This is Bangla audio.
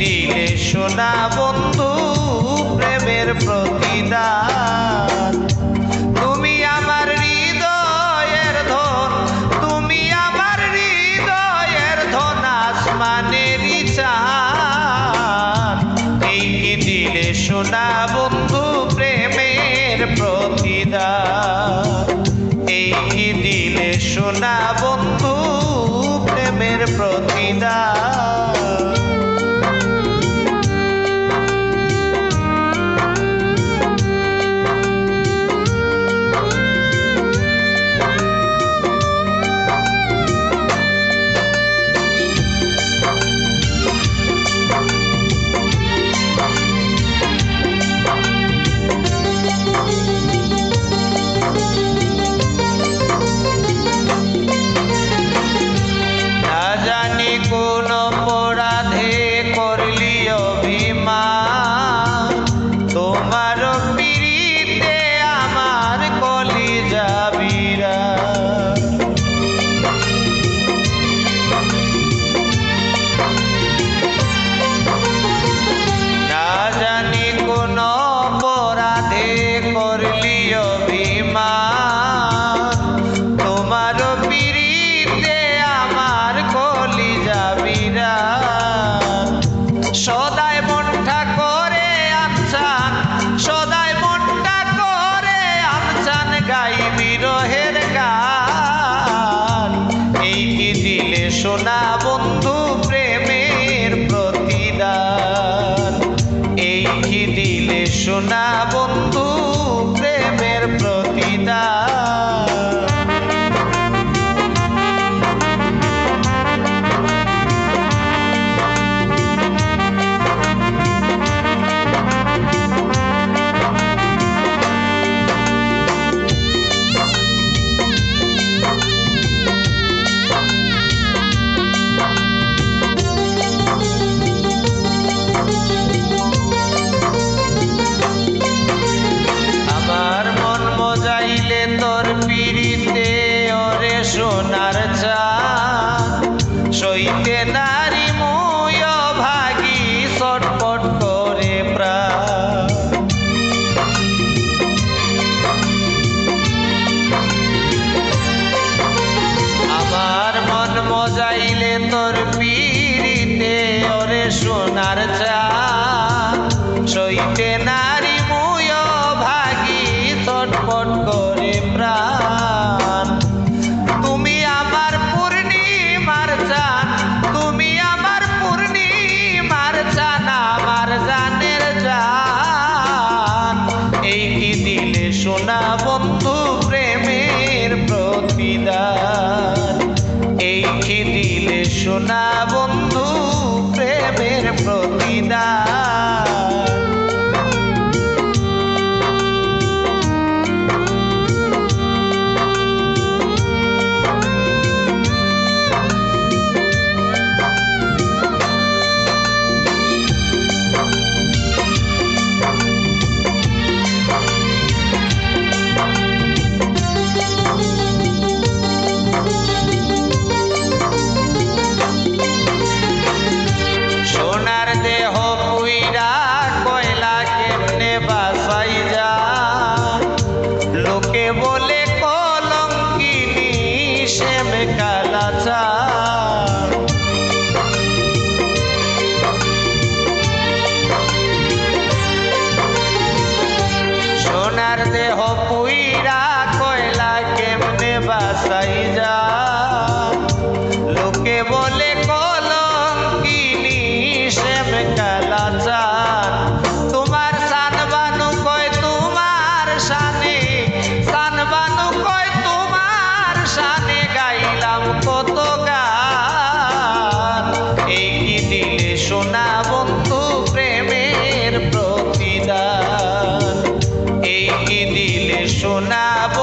দিলে সোনা বন্ধু, প্রেমের প্রতিদান। তুমি আমার হৃদয়ের ধন, তুমি আমার হৃদয়ের ধন, আসমানেরই চান এই কি দিলে সোনা বন্ধু, প্রেমের প্রতিদান। এই কি দিলে সোনা বন্ধু, প্রেমের প্রতিদান। বিরহের গান। এই কি দিলে সোনা বন্ধু প্রেমের প্রতিদান? এই কি দিলে সোনা বন্ধু প্রেমের প্রতিদান? দিলে সোনা বন্ধু প্রেমের প্রতিদান। এই দিলে সোনা বন্ধু প্রেমের প্রতিদান। বাসাই যা লোকে বলে কলঙ্কিনী শ্যাম কালা চা সোনার দেহ দিলে